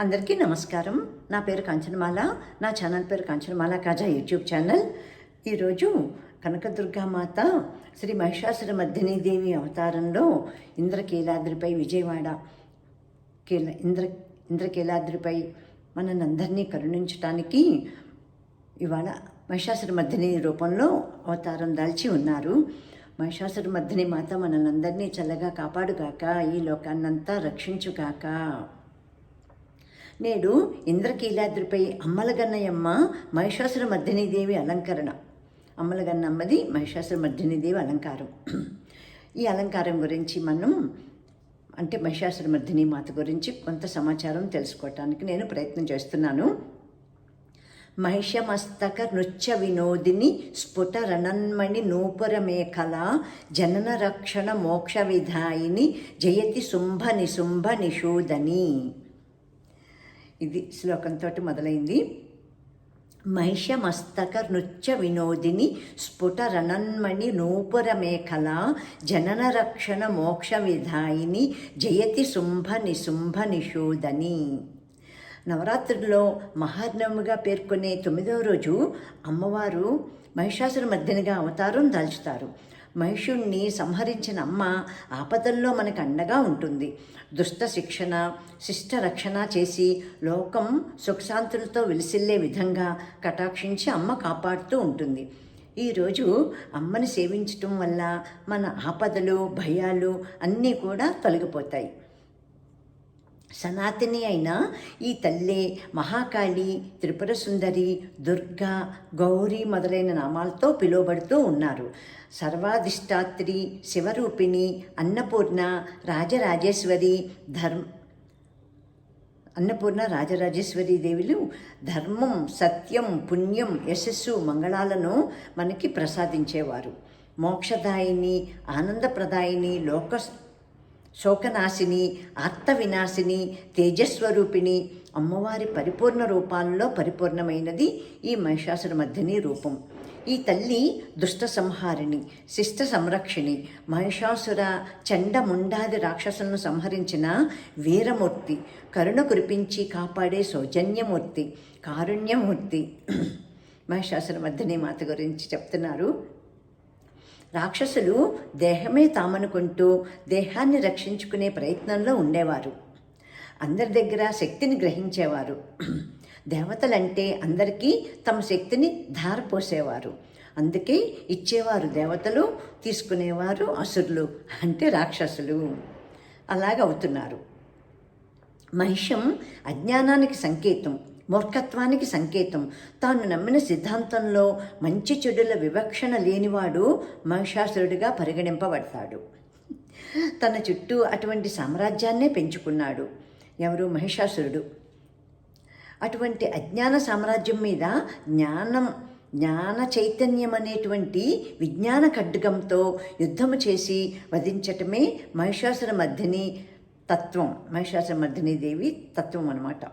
అందరికీ నమస్కారం. నా పేరు కాంచనమాల. నా ఛానల్ పేరు కాంచనమాల కాజా యూట్యూబ్ ఛానల్. ఈరోజు కనకదుర్గామాత శ్రీ మహిషాసుర మర్దినీ దేవి అవతారంలో ఇంద్రకీలాద్రిపై విజయవాడ కీల ఇంద్ర ఇంద్రకీలాద్రిపై మనందరినీ కరుణించటానికి ఇవాళ మహిషాసుర మర్దిని రూపంలో అవతారం దాల్చి ఉన్నారు. మహిషాసుర మర్దిని మాత మనల్ని చల్లగా కాపాడుగాక ఈ లోకాన్నంతా రక్షించుగాక. నేడు ఇంద్రకీలాద్రిపై అమ్మలగన్నయమ్మ మహిషాసుర మర్దినీదేవి అలంకరణ. అమ్మలగన్నమ్మది మహిషాసుర మర్దినీదేవి అలంకారం. ఈ అలంకారం గురించి మనం అంటే మహిషాసుర మర్దిని మాత గురించి కొంత సమాచారం తెలుసుకోవటానికి నేను ప్రయత్నం చేస్తున్నాను. మహిషమస్తక నృత్య వినోదిని స్ఫుట రణన్మణి నూపురమేఖల జనన రక్షణ మోక్ష విధాయిని జయతి శుంభ నిశుంభ నిషూదని. ఇది శ్లోకంతో మొదలైంది. మహిషమస్తక నృత్య వినోదిని స్ఫుట రణన్మణి నూపుర మేఖల జనన రక్షణ మోక్ష విధాయిని జయతి శుంభ నిశుంభ నిషూదని. నవరాత్రుల్లో మహార్నవమిగా పేర్కొనే తొమ్మిదవ రోజు అమ్మవారు మహిషాసుర మధ్యనగా అవతారం దాల్చుతారు. మహిషుణ్ణి సంహరించిన అమ్మ ఆపదల్లో మనకు అండగా ఉంటుంది. దుష్ట శిక్షణ శిష్ట రక్షణ చేసి లోకం సుఖశాంతులతో విలిసిల్లే విధంగా కటాక్షించి అమ్మ కాపాడుతూ ఉంటుంది. ఈరోజు అమ్మని సేవించటం వల్ల మన ఆపదలు భయాలు అన్నీ కూడా తొలగిపోతాయి. సనాతని అయిన ఈ తల్లే మహాకాళి త్రిపుర సుందరి దుర్గా గౌరీ మొదలైన నామాలతో పిలువబడుతూ ఉన్నారు. సర్వాధిష్టాత్రి శివరూపిణి అన్నపూర్ణ రాజరాజేశ్వరి ధర్మ అన్నపూర్ణ రాజరాజేశ్వరి దేవులు ధర్మం సత్యం పుణ్యం యశస్సు మంగళాలను మనకి ప్రసాదించేవారు. మోక్షదాయిని ఆనందప్రదాయిని లోక శోకనాశిని ఆర్తవినాశిని తేజస్వరూపిణి అమ్మవారి పరిపూర్ణ రూపాల్లో పరిపూర్ణమైనది ఈ మహిషాసుర మధ్యని రూపం. ఈ తల్లి దుష్ట సంహారిణి శిష్ట సంరక్షిణి మహిషాసుర చండముండాది రాక్షసులను సంహరించిన వీరమూర్తి కరుణ కురిపించి కాపాడే సౌజన్యమూర్తి కారుణ్యమూర్తి. మహిషాసుర మధ్యని మాత గురించి చెప్తున్నారు. రాక్షసులు దేహమే తామనుకుంటూ దేహాన్ని రక్షించుకునే ప్రయత్నంలో ఉండేవారు. అందరి దగ్గర శక్తిని గ్రహించేవారు. దేవతలంటే అందరికీ తమ శక్తిని ధారపోసేవారు. అందుకే ఇచ్చేవారు దేవతలు తీసుకునేవారు అసురులు అంటే రాక్షసులు. అలాగవుతున్నారు మహిషం అజ్ఞానానికి సంకేతం. మూర్ఖత్వానికి సంకేతం. తాను నమ్మిన సిద్ధాంతంలో మంచి చెడుల వివక్షణ లేనివాడు మహిషాసురుడిగా పరిగణింపబడతాడు. తన చుట్టూ అటువంటి సామ్రాజ్యాన్నే పెంచుకున్నాడు. ఎవరు? మహిషాసురుడు. అటువంటి అజ్ఞాన సామ్రాజ్యం మీద జ్ఞానం జ్ఞాన చైతన్యం అనేటువంటి విజ్ఞాన ఖడ్గంతో యుద్ధము చేసి వధించటమే మహిషాసుర మధ్యని తత్వం. మహిషాసుర మధ్యని దేవి తత్వం అనమాట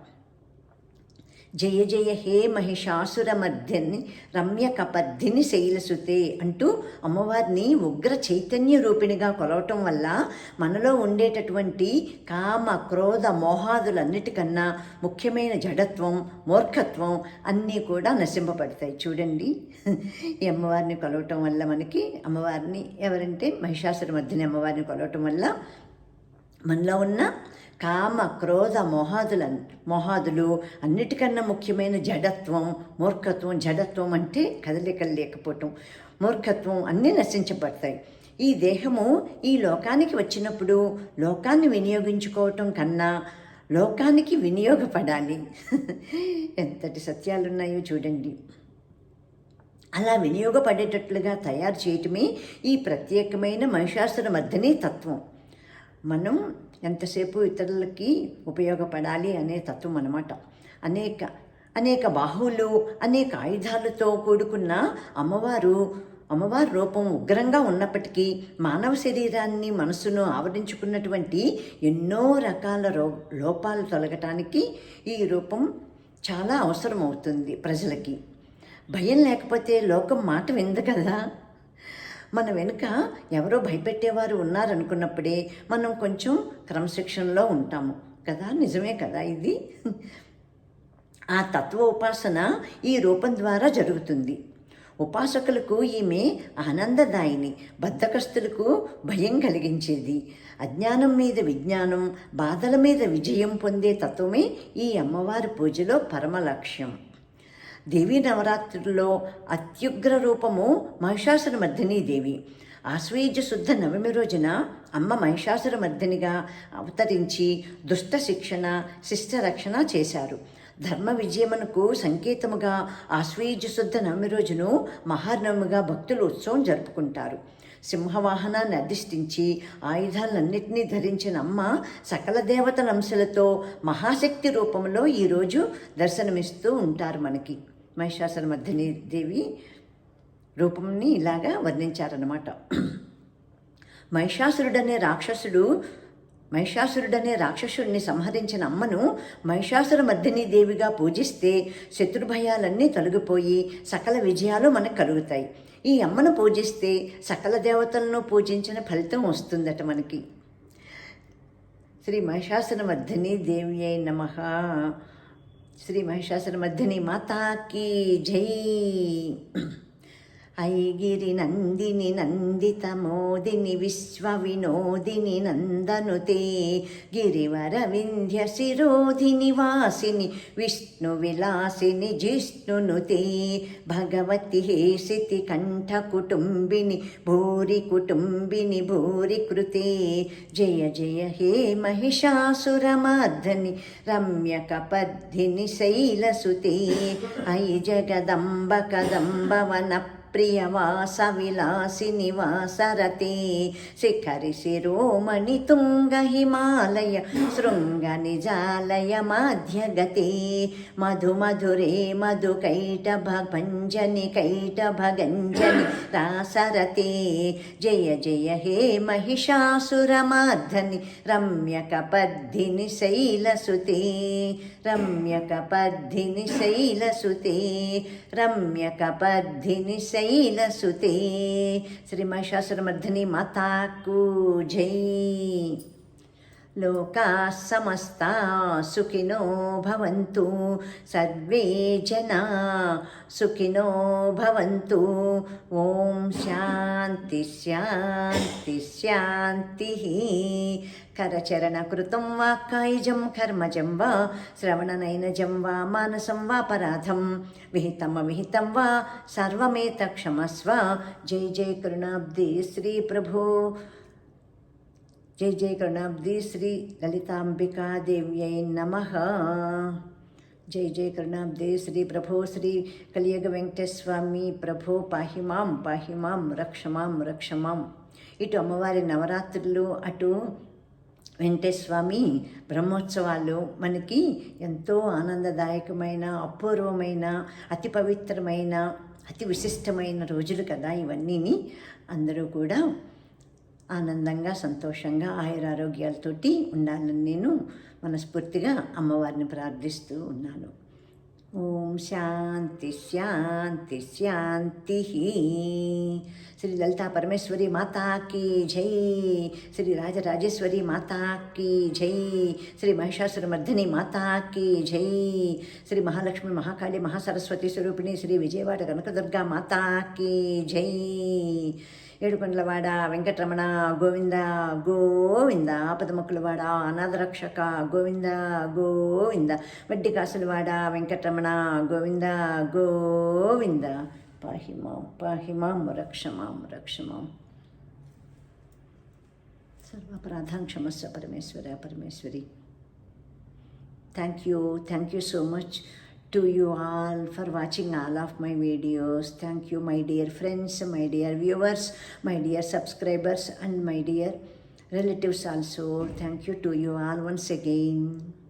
జయ జయ హే మహిషాసుర మధ్యని రమ్య కపర్ధిని శైలసుతే అంటూ అమ్మవారిని ఉగ్ర చైతన్య రూపిణిగా కొలవటం వల్ల మనలో ఉండేటటువంటి కామ క్రోధ మోహాదులన్నిటికన్నా ముఖ్యమైన జడత్వం మూర్ఖత్వం అన్నీ కూడా నశింపబడతాయి. చూడండి. ఈ అమ్మవారిని కొలవటం వల్ల మనకి అమ్మవారిని ఎవరంటే మహిషాసుర అమ్మవారిని కొలవటం వల్ల మనలో ఉన్న కామ క్రోధ మొహాదుల మొహాదులు అన్నిటికన్నా ముఖ్యమైన జడత్వం మూర్ఖత్వం జడత్వం అంటే కదలికలు లేకపోవటం. మూర్ఖత్వం అన్నీ నశించబడతాయి. ఈ దేహము ఈ లోకానికి వచ్చినప్పుడు లోకాన్ని వినియోగించుకోవటం కన్నా లోకానికి వినియోగపడాలి. ఎంతటి సత్యాలు ఉన్నాయో చూడండి. అలా వినియోగపడేటట్లుగా తయారు చేయటమే ఈ ప్రత్యేకమైన మహిషాసుర మధ్యనే తత్వం. మనం ఎంతసేపు ఇతరులకి ఉపయోగపడాలి అనే తత్వం అన్నమాట. అనేక అనేక బాహువులు అనేక ఆయుధాలతో కూడుకున్న అమ్మవారు అమ్మవారి రూపం ఉగ్రంగా ఉన్నప్పటికీ మానవ శరీరాన్ని మనసును ఆవరించుకున్నటువంటి ఎన్నో రకాల రో లోపాలు తొలగటానికి ఈ రూపం చాలా అవసరం అవుతుంది ప్రజలకి. భయం లేకపోతే లోకం మాట విందు కదా. మన వెనుక ఎవరో భయపెట్టేవారు ఉన్నారనుకున్నప్పుడే మనం కొంచెం క్రమశిక్షణలో ఉంటాము. కదా? నిజమే కదా ఇది? ఆ తత్వ ఉపాసన ఈ రూపం ద్వారా జరుగుతుంది. ఉపాసకులకు ఈమె ఆనందదాయిని బద్ధకస్తులకు భయం కలిగించేది. అజ్ఞానం మీద విజ్ఞానం బాధల మీద విజయం పొందే తత్వమే ఈ అమ్మవారి పూజలో పరమ లక్ష్యం. దేవీ నవరాత్రుల్లో అత్యుగ్ర రూపము మహిషాసుర మర్దిని దేవి. ఆశ్వయుజ శుద్ధ నవమి రోజున అమ్మ మహిషాసుర మర్దినిగా అవతరించి దుష్ట శిక్షణ శిష్ట రక్షణ చేశారు. ధర్మ విజయమునకు సంకేతముగా ఆశ్వయుజ శుద్ధ నవమి రోజును మహానవమిగా భక్తులు ఉత్సవం జరుపుకుంటారు. సింహవాహనాన్ని అధిష్ఠించి ఆయుధాలన్నింటినీ ధరించిన అమ్మ సకల దేవతల అంశలతో మహాశక్తి రూపంలో ఈరోజు దర్శనమిస్తూ ఉంటారు మనకి. మహిషాసుర మర్దిని దేవి రూపంని ఇలాగా వర్ణించారన్నమాట. మహిషాసురుడనే రాక్షసుడు మహిషాసురుడనే రాక్షసుడిని సంహరించిన అమ్మను మహిషాసుర మర్దిని దేవిగా పూజిస్తే శత్రుభయాలన్నీ తొలగిపోయి సకల విజయాలు మనకు కలుగుతాయి. ఈ అమ్మను పూజిస్తే సకల దేవతలను పూజించిన ఫలితం వస్తుందట మనకి. శ్రీ మహిషాసుర మర్దిని దేవి అయి నమ. శ్రీ మహిషాసుర మర్దిని మాతాకి జై ఐగిరి నందిని నందిత మోదిని విశ్వ వినోదిని నందనుతే గిరివర వింధ్య శిరోధిని వాసిని విష్ణు విలాసిని జిష్ణునుతే భగవతి హేసితి కంఠ కుటుంబిని భూరి కుటుంబిని భూరి కృతే జయ జయ హే మహిషాసురమర్ధని రమ్య కపద్ధిని శైలసుతే ఐ జగదంబ కదంబవన ప్రియవాస విలాసిని వాసరతే శిఖరి శిరోమణి తుంగ హిమాలయ శృంగ నిజాలయ మాధ్యగతే. మధు మధురే మధు కైటభ భంజని కైటభ గంజని రాసరతే జయ జయ సుతే. శ్రీ మహిషాసురమర్ధిని మాతాకు జై. లోకా సమస్తా సుఖినో భవంతు. సర్వే జనా సుఖినో భవంతు. ఓం శాంతి శాంతి శాంతి. కరచరణకృతం వా కాయజం కర్మజం వా శ్రవణనైనజం వా మానసం వా పరాధం. విహితం విహితం వా సర్వమేత క్షమస్వ. జై జై కరుణాబ్ది శ్రీ ప్రభో. జై జై కరుణాబ్ది శ్రీ లలితాంబికాదేవ్యై నమ. జై జై కరుణాబ్దే శ్రీ ప్రభో శ్రీ కలియుగ వెంకటస్వామి ప్రభో. పాహిమాం పాహిమాం రక్షమాం రక్షమాం ఇటు అమ్మవారి నవరాత్రులు అటు వెంకటేశ్వామి బ్రహ్మోత్సవాలు మనకి ఎంతో ఆనందదాయకమైన అపూర్వమైన అతి పవిత్రమైన అతి విశిష్టమైన రోజులు కదా ఇవన్నీని అందరూ కూడా ఆనందంగా సంతోషంగా ఆయురారోగ్యాలతోటి ఉండాలని నేను మనస్ఫూర్తిగా అమ్మవారిని ప్రార్థిస్తూ ఉన్నాను. ఓం శాంతి శాంతి శాంతి శ్రీ లలితా పరమేశ్వరి మాతాకి జై శ్రీ రాజరాజేశ్వరి మాతాకి జై శ్రీ మహిషాసుర మర్దిని మాతాకి జై శ్రీ మహాలక్ష్మి మహాకాళి మహాసరస్వతి స్వరూపిణి శ్రీ విజయవాడ కనకదుర్గా మాతాకి జై ఏడుకొండలవాడ వెంకటరమణ గోవింద గోవింద ఆపదముక్కులవాడ అనాథరక్షక గోవింద గోవింద వడ్డి కాసులవాడ వెంకటరమణ గోవింద గోవింద. పాహిమాం పాహిమాం రక్షమాం రక్షమాం సర్వపరాధాం క్షమస్వ పరమేశ్వర Parameshwari. Thank you thank you so much to you all for watching all of my videos. Thank you, my dear friends, my dear viewers, my dear subscribers, and my dear relatives also. Thank you to you all once again.